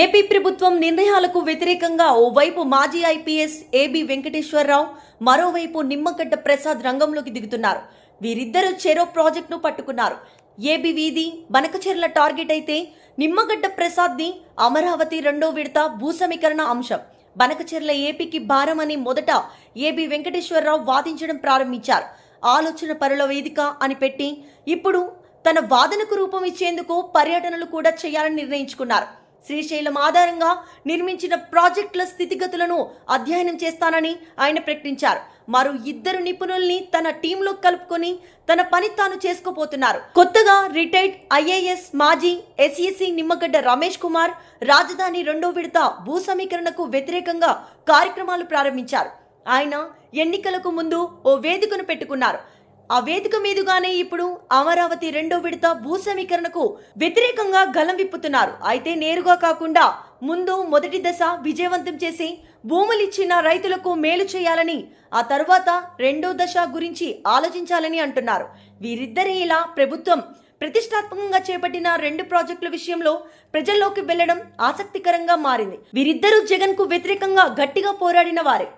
AP ప్రభుత్వం నిర్ణయాలకు వ్యతిరేకంగా ఓవైపు మాజీ ఐపీఎస్ ఏబి వెంకటేశ్వరరావు మరోవైపు నిమ్మగడ్డ ప్రసాద్ రంగంలోకి దిగుతున్నారు. వీరిద్దరూ చెరో ప్రాజెక్టును పట్టుకున్నారు. ఏబి వీధి బనకచెర్ల టార్గెట్ అయితే నిమ్మగడ్డ ప్రసాద్ది అమరావతి రెండో విడత భూసమీకరణ అంశం. బనకచెర్ల ఏపీకి భారమని మొదట ఏబి వెంకటేశ్వరరావు వాదించడం ప్రారంభించారు. ఆలోచన పరుల వేదిక అని పెట్టి ఇప్పుడు తన వాదనకు రూపం ఇచ్చేందుకు పర్యటనలు కూడా చేయాలని నిర్ణయించుకున్నారు. శ్రీశైలం ఆధారంగా నిర్మించిన ప్రాజెక్టుల స్థితిగతులను అధ్యయనం చేస్తానని ఆయన ప్రకటించారు. మరో ఇద్దరు నిపుణుల్ని తన టీంలో కలుపుకొని తన పని తాను చేసుకోబోతున్నారు. కొత్తగా రిటైర్డ్ ఐఏఎస్ మాజీ ఎస్ఈసి నిమ్మగడ్డ రమేష్ కుమార్ రాజధాని రెండో విడత భూ సమీకరణకు వ్యతిరేకంగా కార్యక్రమాలు ప్రారంభించారు. ఆయన ఎన్నికలకు ముందు ఓ వేదికను పెట్టుకున్నారు. ఆ వేదిక మీదుగానే ఇప్పుడు అమరావతి రెండో విడత భూ సమీకరణకు వ్యతిరేకంగా గలం విప్పుతున్నారు. అయితే నేరుగా కాకుండా ముందు మొదటి దశ విజయవంతం చేసి భూములిచ్చిన రైతులకు మేలు చేయాలని ఆ తర్వాత రెండో దశ గురించి ఆలోచించాలని అంటున్నారు. వీరిద్దరే ఇలా ప్రభుత్వం ప్రతిష్టాత్మకంగా చేపట్టిన రెండు ప్రాజెక్టుల విషయంలో ప్రజల్లోకి వెళ్ళడం ఆసక్తికరంగా మారింది. వీరిద్దరూ జగన్కు వ్యతిరేకంగా గట్టిగా పోరాడిన వారే.